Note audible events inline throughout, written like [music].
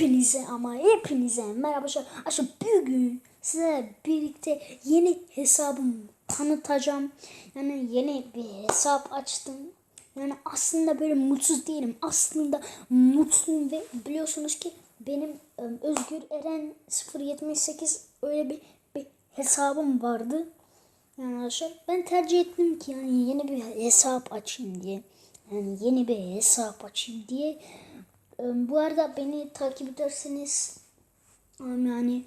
Hepinize ama hepinize merhaba arkadaşlar. Aşkım bugün size birlikte yeni hesabımı tanıtacağım. Yani yeni bir hesap açtım. Yani aslında böyle mutsuz değilim. Aslında mutluyum ve biliyorsunuz ki benim e, Özgür Eren 078 öyle bir, bir hesabım vardı. Yani arkadaşlar ben tercih ettim ki yani yeni bir hesap açayım diye. Yani yeni bir hesap açayım diye. Bu arada beni takip ederseniz yani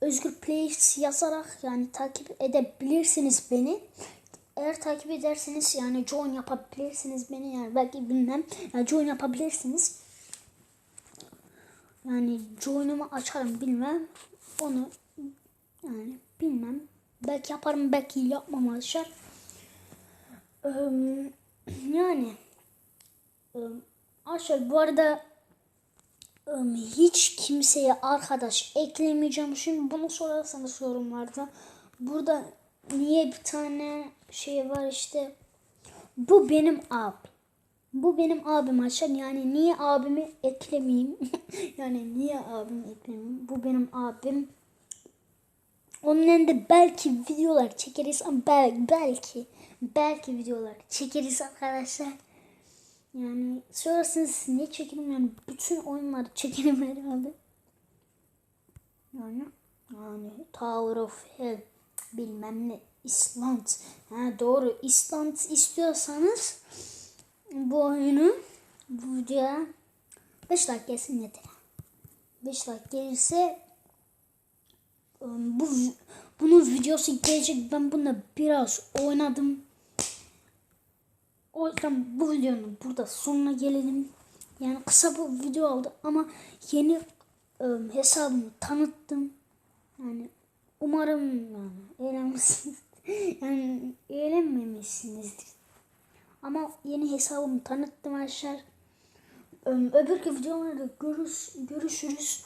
Özgür Plays yazarak yani takip edebilirsiniz beni. Eğer takip ederseniz yani join yapabilirsiniz beni yani belki bilmem yani join yapabilirsiniz. Yani join'umu açarım bilmem onu yani bilmem belki yaparım belki yapmam arkadaşlar. Yani Arkadaşlar bu arada hiç kimseye arkadaş eklemeyeceğim. Şimdi bunu sorarsanız yorumlarda. Burada niye bir tane şey var işte. Bu benim abi. Bu benim abim arkadaşlar. Yani niye abimi eklemeyeyim? [laughs] yani niye abimi eklemeyeyim? Bu benim abim. Onun elinde belki videolar çekeriz ama belki belki belki videolar çekeriz arkadaşlar. Yani sorarsanız ne çekelim yani bütün oyunları çekelim [laughs] herhalde. Yani yani Tower of Hell bilmem ne İsland. Ha doğru İsland istiyorsanız bu oyunu bu videoya 5 like gelsin yeter. 5 like gelirse ıı, bu bunun videosu gelecek. Ben bununla biraz oynadım. O yüzden bu videonun burada sonuna gelelim. Yani kısa bu video oldu ama yeni ıı, hesabımı tanıttım. Yani umarım yani eğlenmişsiniz. [laughs] yani eğlenmemişsinizdir. Ama yeni hesabımı tanıttım arkadaşlar. Iı, Öbürkü videolarda görüş, görüşürüz.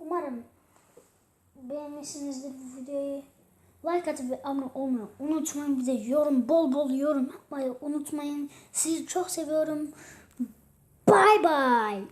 Umarım beğenmişsinizdir bu videoyu. Like atıp abone olmayı unutmayın. Bir de yorum bol bol yorum yapmayı unutmayın. Sizi çok seviyorum. Bye bye.